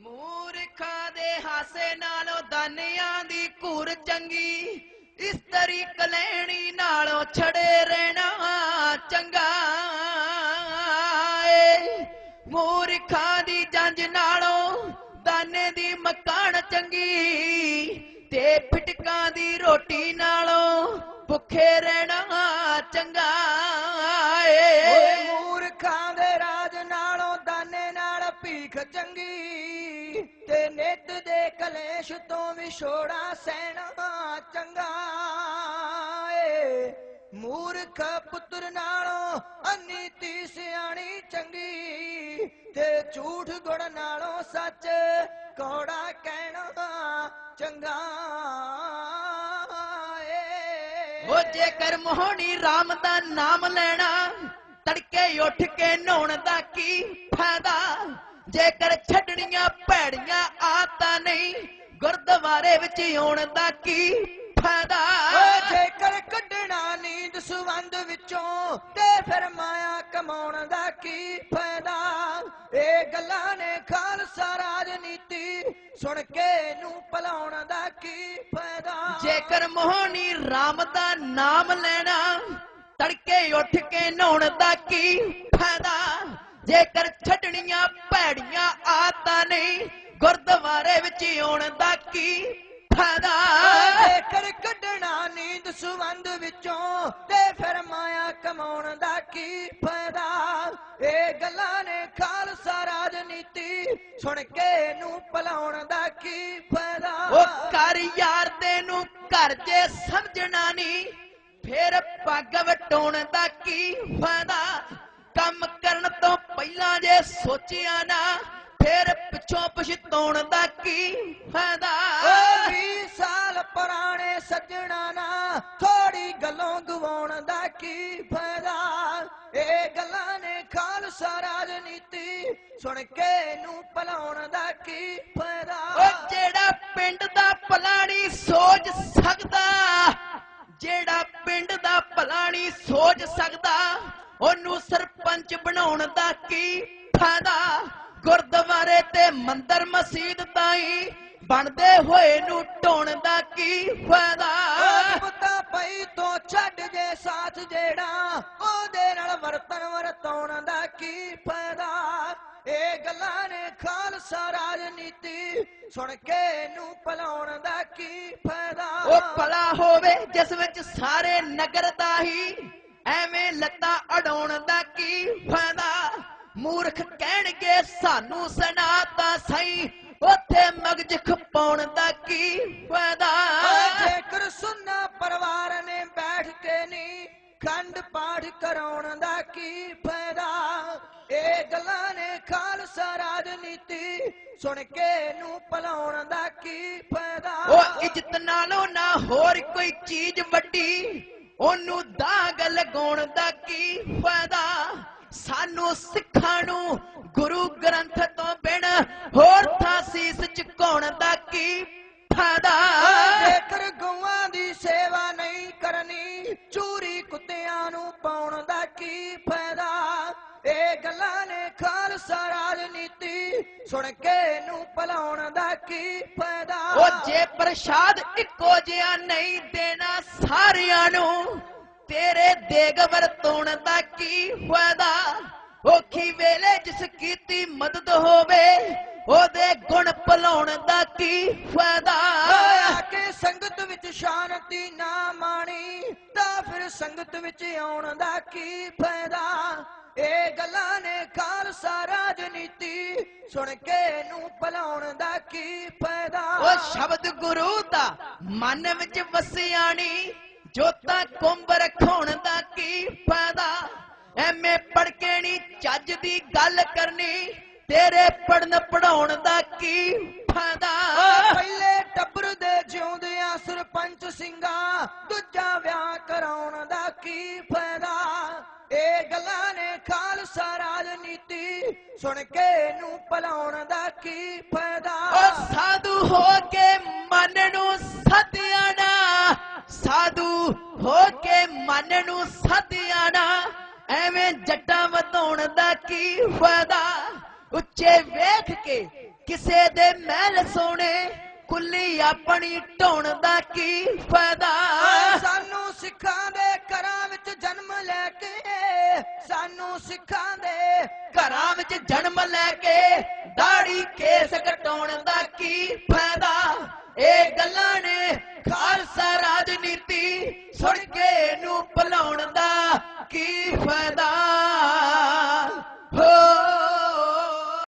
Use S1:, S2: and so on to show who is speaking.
S1: ਮੂਰਖਾਂ ਦੇ ਹਾਸੇ ਨਾਲੋਂ ਦਾਨਿਆਂ ਦੀ ਘੂਰ ਚੰਗੀ, ਇਸਤਰੀ ਕਲੈਣੀ ਨਾਲੋਂ ਛੜੇ ਰਹਿਣਾ ਚੰਗਾ। ਏ ਮੂਰਖਾਂ ਦੀ ਜੰਜ ਨਾਲੋਂ ਦਾਨੇ ਦੀ ਮਕਾਨ ਚੰਗੀ, ਤੇ ਫਿਟਕਾਂ ਦੀ ਰੋਟੀ ਨਾਲੋਂ ਭੁੱਖੇ ਰਹਿਣਾ
S2: ਤੇ ਨਿੱਤ ਦੇ ਕਲੇਸ਼ ਤੋਂ ਵਿਛੋੜਾ ਸਹਿਣਾ ਚੰਗਾ ਏ। ਮੂਰਖ ਪੁੱਤਰ ਨਾਲੋਂ ਅਨੀਤੀ ਸਿਆਣੀ ਚੰਗੀ ਤੇ ਝੂਠ ਗੁਣ ਨਾਲੋਂ ਸੱਚ ਕੌੜਾ ਕਹਿਣਾ ਚੰਗਾ ਏ।
S1: ਉਹ ਜੇਕਰ ਮੋਹਣੀ RAM ਦਾ ਨਾਮ ਲੈਣਾ, ਤੜਕੇ ਉੱਠ ਕੇ ਨਹਾਉਣ ਦਾ ਕੀ ਫਾਇਦਾ? ਜੇਕਰ ਛੱਡਣੀਆਂ ਭੈੜੀਆਂ ਆਦਤਾਂ ਨਹੀਂ ਗੁਰਦੁਆਰੇ ਵਿੱਚ ਆਉਣ ਦਾ ਕੀ ਫਾਇਦਾ?
S2: ਜੇਕਰ ਕੱਢਣਾ ਨੀਂਦ ਸੁਵੰਦ ਵਿੱਚੋਂ ਤੇ ਫਿਰ ਮਾਇਆ ਕਮਾਉਣ ਦਾ ਕੀ ਫਾਇਦਾ? ਇਹ ਗੱਲਾਂ ਨੇ ਖਾਲਸਾ ਰਾਜਨੀਤੀ ਸੁਣ ਕੇ ਨੂੰ ਭਲਾਉਣ ਦਾ ਕੀ ਫਾਇਦਾ?
S1: ਜੇਕਰ ਮੋਹਣੀ RAM ਦਾ ਨਾਮ ਲੈਣਾ ਤੜਕੇ ਉੱਠ ਕੇ ਨਹਾਉਣ ਦਾ ਕੀ ਫਾਇਦਾ? ਜੇਕਰ ਛੱਡਣੀਆਂ ਭੈੜੀਆਂ ਆਦਤਾਂ ਨਹੀਂ ਗੁਰਦੁਆਰੇ ਵਿੱਚ ਆਉਣ ਦਾ ਕੀ ਫਾਇਦਾ?
S2: ਜੇਕਰ ਕੱਢਣਾ ਨੀਂਦ ਸੁਵੰਦ ਵਿੱਚੋਂ ਤੇ ਫਿਰ ਮਾਇਆ ਕਮਾਉਣ ਦਾ ਕੀ ਫਾਇਦਾ? ਇਹ ਗੱਲਾਂ ਨੇ ਖਾਲਸਾ ਰਾਜਨੀਤੀ ਸੁਣ ਕੇ ਨੂੰ ਭਲਾਉਣ ਦਾ ਕੀ ਫਾਇਦਾ?
S1: ਉਹ ਕਰ ਯਾਰ ਦੇ ਨੂੰ ਘਰ ਜੇ ਸਮਝਣਾ ਨਹੀਂ ਫਿਰ ਪੱਗ ਵਟਾਉਣ ਦਾ ਕੀ ਫਾਇਦਾ? ਕੰਮ ਕਰਨ ਤੋਂ ਪਹਿਲਾਂ ਜੇ ਸੋਚਿਆ ਨਾ ਫਿਰ ਪਿੱਛੋਂ ਪਛਤਾਉਣ ਦਾ ਕੀ ਫਾਇਦਾ?
S2: ਓ 20 ਸਾਲ ਪੁਰਾਣੇ ਸੱਜਣਾ ਨਾ ਥੋੜੀ ਗੱਲੋਂ ਗਵਾਉਣ ਦਾ ਕੀ ਫਾਇਦਾ? ਇਹ ਗੱਲਾਂ ਨੇ ਖਾਲਸਾ ਰਾਜਨੀਤੀ ਸੁਣ ਕੇ ਨੂੰ ਭਲਾਉਣ ਦਾ ਕੀ ਫਾਇਦਾ?
S1: ਉਹ ਜਿਹੜਾ ਪਿੰਡ ਦਾ ਨਹੀਂ ਸੋਚ ਸਕਦਾ ਜਿਹੜਾ ਪਿੰਡ ਦਾ ਨਹੀਂ ਸੋਚ ਸਕਦਾ ਉਹਨੂੰ ਸਰਪੰਚ ਬਣਾਉਣ ਦਾ ਕੀ ਫਾਇਦਾ? ਗੁਰਦੁਆਰੇ ਤੇ ਮੰਦਰ ਮਸਜਿਦ ਤਾਈ ਬਣਦੇ ਹੋਏ ਨੂੰ ਢੋਣ ਦਾ ਕੀ ਫਾਇਦਾ?
S2: ਬੁੱਤਾ ਪਈ ਤੋਂ ਛੱਡ ਜੇ ਸਾਥ ਜਿਹੜਾ ਉਹਦੇ ਨਾਲ ਵਰਤਨ ਵਰਤਾਉਣ ਦਾ ਕੀ ਫਾਇਦਾ? ਇਹ ਗੱਲਾਂ ਨੇ ਖਾਲਸਾ ਰਾਜਨੀਤੀ ਸੁਣ ਕੇ ਨੂੰ ਭਲਾਉਣ ਦਾ ਕੀ ਫਾਇਦਾ?
S1: ਉਹ ਭਲਾ ਹੋਵੇ ਜਿਸ ਵਿੱਚ ਸਾਰੇ ਨਗਰ ਦਾ ਹੀ ਐਵੇਂ ਲੱਤਾਂ ਅਡਾਉਣ ਦਾ ਕੀ ਫਾਇਦਾ? ਮੂਰਖ ਕਹਿਣਗੇ ਸਾਨੂੰ ਸੁਣਾਤਾ ਸਹੀ ਉੱਥੇ ਮਗਜ ਖਪਾਉਣ ਦਾ ਕੀ ਫਾਇਦਾ?
S2: ਜੇਕਰ ਸੁੰਨਾ ਪਰਿਵਾਰ ਨੇ ਬੈਠ ਕੇ ਨਹੀਂ ਖੰਡ ਪਾਠ ਕਰਾਉਣ ਦਾ ਕੀ ਫਾਇਦਾ? ਇਹ ਗੱਲਾਂ ਨੇ ਖਾਲਸਾ ਰਾਜਨੀਤੀ ਸੁਣ ਕੇ ਨੂੰ ਭਲਾਉਣ ਦਾ ਕੀ ਫਾਇਦਾ?
S1: ਉਹ ਇੱਜ਼ਤ ਨਾਲੋਂ ਨਾ ਹੋਰ ਕੋਈ ਚੀਜ਼ ਵੱਡੀ ਉਹਨੂੰ ਦਾਗ ਲਗਾਉਣ ਦਾ ਕੀ ਫਾਇਦਾ? ਸਾਨੂੰ ਸਿੱਖਾਂ ਨੂੰ ਗੁਰੂ ਗ੍ਰੰਥ ਤੋਂ ਬਿਨ ਹੋਰ ਥਾਂ ਸੀਸ ਝੁਕਾਉਣ ਦਾ ਕੀ ਫਾਇਦਾ?
S2: ਜੇਕਰ ਗਊਆਂ ਦੀ ਸੇਵਾ ਨਹੀਂ ਕਰਨੀ, ਚੂਰੀ ਕੁੱਤਿਆਂ ਨੂੰ ਪਾਉਣ ਦਾ ਕੀ ਫਾਇਦਾ? ਇਹ ਗੱਲਾਂ ਨੇ ਖਾਲਸਾ ਰਾਜਨੀਤੀ ਸੁਣ ਕੇ ਭਲਾਉਣ ਦਾ ਕੀ ਫਾਇਦਾ?
S1: ਉਹ ਜੇ ਪ੍ਰਸ਼ਾਦ ਇੱਕੋ ਜਿਹਾ ਨਹੀਂ ਦੇਣਾ ਸਾਰਿਆਂ ਨੂੰ ਤੇਰੇ ਦੇਗ ਵਰਤੋਣ ਦਾ ਕੀ ਫਾਇਦਾ? ਔਖੀ ਵੇਲੇ ਜਿਸ ਕੀਤੀ ਮਦਦ ਹੋਵੇ ਉਹਦੇ ਗੁਣ ਭਲਾਉਣ ਦਾ ਕੀ ਫਾਇਦਾ?
S2: ਕੇ ਸੰਗਤ ਵਿੱਚ ਸ਼ਾਂਤੀ ਨਾ ਮਾਣੀ। ਸੰਗਤ ਵਿੱਚ ਆਉਣ ਦਾ ਕੀ ਫਾਇਦਾ? ਇਹ ਗੱਲਾਂ ਨੇ ਖਾਲਸਾ ਰਾਜਨੀਤੀ ਸੁਣ ਕੇ ਨੂੰ ਭਲਾਉਣ ਦਾ ਕੀ ਫਾਇਦਾ?
S1: ਉਹ ਸ਼ਬਦ ਗੁਰੂ ਦਾ ਮਨ ਵਿੱਚ ਵਸਿਆ ਨੀ ਜੋਤਾ ਕੁੰਭ ਰਖਾਉਣ ਦਾ ਕੀ ਫਾਇਦਾ? ਐਵੇਂ ਪੜ ਕੇ ਨੀ ਚੱਜ ਦੀ ਗੱਲ ਕਰਨੀ ਤੇਰੇ ਪੜਨ ਪੜਾਉਣ ਦਾ ਕੀ ਫਾਇਦਾ?
S2: ਪਹਿਲੇ ਟੱਬਰ ਦੇ ਜਿਉਂਦਿਆਂ ਸਰਪੰਚ ਸਿੰਘਾਂ, ਦੂਜਾ ਵਿਆਹ ਕਰਾਉਣ ਦਾ ਕੀ ਫਾਇਦਾ? ਇਹ ਗੱਲਾਂ ਨੇ ਖਾਲਸਾ ਰਾਜਨੀਤੀ ਸੁਣ ਕੇ ਨੂੰ ਭਲਾਉਣ ਦਾ ਕੀ ਫਾਇਦਾ?
S1: ਉਹ ਸਾਧੂ ਹੋ ਕੇ ਮਨ ਨੂੰ ਸੱਦਿਆ ਨਾ ਸਾਧੂ ਹੋ ਕੇ ਮਨ ਨੂੰ ਸੱਦਿਆ ਐਵੇਂ ਜੱਟਾਂ ਵਧਾਉਣ ਦਾ ਕੀ ਫਾਇਦਾ? ਉੱਚੇ ਵੇਖ ਕੇ ਕਿਸੇ ਦੇ ਮਹਿਲ ਸੋਹਣੇ ਕੁੱਲੀ ਆਪਣੀ ਢੋਣ ਦਾ ਕੀ ਫਾਇਦਾ?
S2: ਸਾਨੂੰ ਸਿੱਖਾਂ ਦੇ ਘਰਾਂ ਵਿੱਚ ਜਨਮ ਲੈ ਕੇ, ਸਾਨੂੰ ਸਿੱਖਾਂ ਦੇ
S1: ਘਰਾਂ ਵਿੱਚ ਜਨਮ ਲੈ ਕੇ ਦਾੜੀ ਕੇਸ ਕਟਾਉਣ ਦਾ ਕੀ ਫਾਇਦਾ? ਇਹ ਗੱਲਾਂ ਨੇ ਖਾਲਸਾ ਰਾਜਨੀਤੀ ਸੁਣ ਕੇ ਇਹਨੂੰ ਭੁਲਾਉਣ ਦਾ ਕੀ